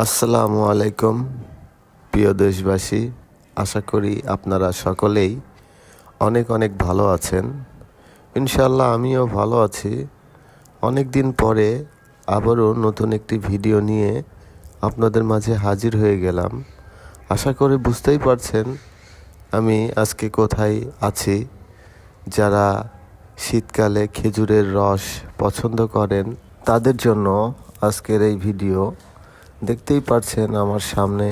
আসসালামু আলাইকুম, প্রিয় দেশবাসী। আশা করি আপনারা সকলেই অনেক অনেক ভালো আছেন। ইনশাল্লাহ আমিও ভালো আছি। অনেক দিন পরে আবারও নতুন একটি ভিডিও নিয়ে আপনাদের মাঝে হাজির হয়ে গেলাম। আশা করি বুঝতেই পারছেন আমি আজকে কোথায় আছি। যারা শীতকালে খেজুরের রস পছন্দ করেন, তাদের জন্য আজকের এই ভিডিও দেখতেই পারছেন আমার সামনে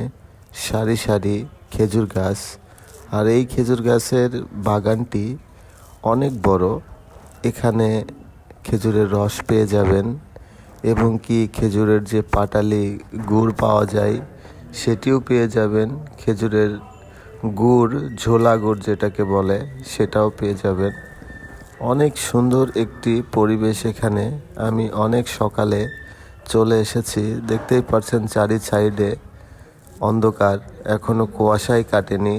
সারি সারি খেজুর গাছ। আর এই খেজুর গাছের বাগানটি অনেক বড়। এখানে খেজুরের রস পেয়ে যাবেন এবং কি খেজুরের যে পাটালি গুড় পাওয়া যায়, সেটিও পেয়ে যাবেন। খেজুরের গুড়, ঝোলা গুড় যেটাকে বলে, সেটাও পেয়ে যাবেন। অনেক সুন্দর একটি পরিবেশ এখানে। আমি অনেক সকালে চলে এসেছি। দেখতেই পারছেন চারি সাইডে অন্ধকার। এখনও কুয়াশাই কাটেনি।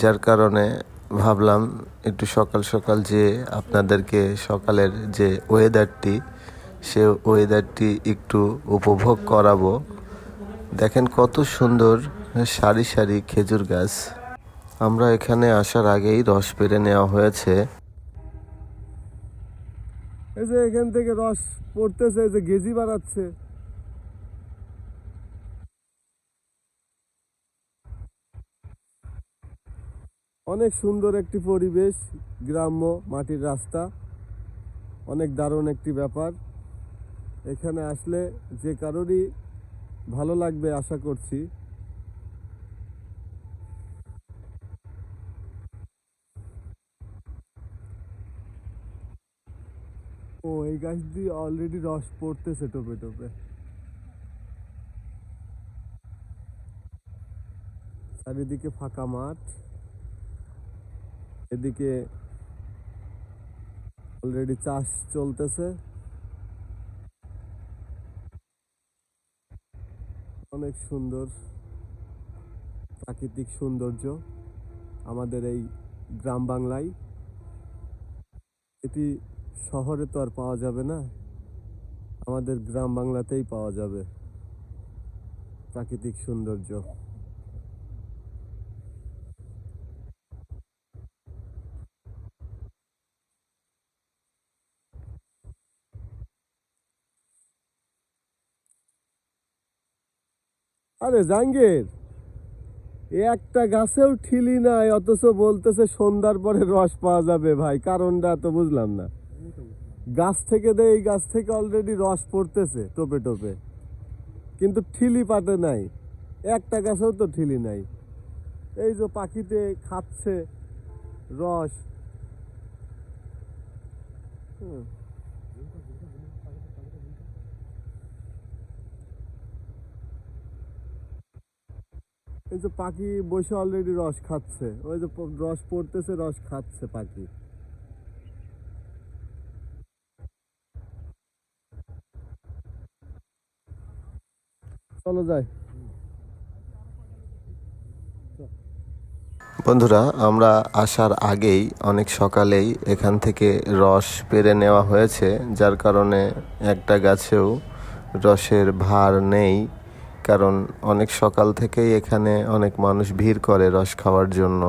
যার কারণে ভাবলাম একটু সকাল সকাল যে আপনাদেরকে সকালের যে ওয়েদারটি সে ওয়েদারটি একটু উপভোগ করাবো। দেখেন কত সুন্দর সারি সারি খেজুর গাছ। আমরা এখানে আসার আগেই রস পেরে নেওয়া হয়েছে। এই যে এখান থেকে রস পড়তেছে, এই যে গেজি বাড়াচ্ছে অনেক সুন্দর একটি পরিবেশ, গ্রাম্য মাটির রাস্তা। অনেক দারুণ একটি ব্যাপার। এখানে আসলে যে কারোরই ভালো লাগবে আশা করছি। ও, এই গাছ দিয়ে অলরেডি রস পড়তেছে টোপে টোপে। চারিদিকে ফাঁকা মাঠ। এদিকে অলরেডি চাষ চলতেছে। অনেক সুন্দর প্রাকৃতিক সৌন্দর্য আমাদের এই গ্রাম বাংলায়। এটি শহরে তো আর পাওয়া যাবে না। আমাদের গ্রাম বাংলাতেই পাওয়া যাবে। প্রাকৃতিক সৌন্দর্য। আরে জাঙ্গির একটা গাছেও ঠিলি নাই, অথচ বলতেছে সন্ধ্যার পরে রস পাওয়া যাবে ভাই, কারণটা তো বুঝলাম না। গাছ থেকে দেয় এই গাছ থেকে অলরেডি রস পড়তেছে টোপে টোপে। কিন্তু ঠিলি পাতে নাই। একটা গাছেও তো ঠিলি নাই। এই যে পাখিতে খাচ্ছে রস। এই যে পাখি বসে অলরেডি রস খাচ্ছে। ওই যে রস পড়তেছে, রস খাচ্ছে পাখি। চলো যাই। বন্ধুরা, আমরা আসার আগেই, অনেক সকালেই এখান থেকে রস পেরে নেওয়া হয়েছে, যার কারণে একটা গাছেও রসের ভার নেই, কারণ অনেক সকাল থেকেই এখানে অনেক মানুষ ভিড় করে রস খাওয়ার জন্য,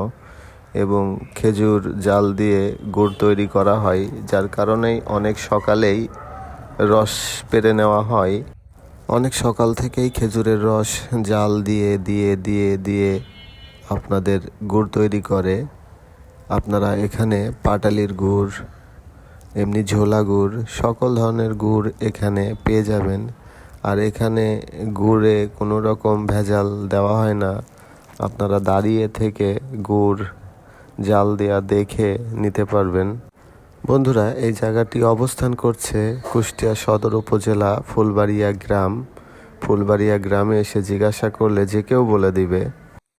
এবং খেজুর জাল দিয়ে গুড় তৈরি করা হয়, যার কারণেই অনেক সকালেই রস পেরে নেওয়া হয়। অনেক সকাল থেকেই খেজুরের রস জাল দিয়ে দিয়ে দিয়ে দিয়ে আপনাদের গুড় তৈরি করে। আপনারা এখানে পাটালির গুড়, এমনি ঝোলা গুড়, সকল ধরনের গুড় এখানে পেয়ে যাবেন। আর এখানে গুড়ে কোনো রকম ভেজাল দেওয়া হয় না। আপনারা দাঁড়িয়ে থেকে গুড় জাল দেয়া দেখে নিতে পারবেন। বন্ধুরা, এই জায়গাটি অবস্থান করছে কুষ্টিয়া সদর উপজেলা ফুলবাড়িয়া গ্রাম। ফুলবাড়িয়া গ্রামে এসে জিজ্ঞাসা করলে যে কেউ বলে দিবে।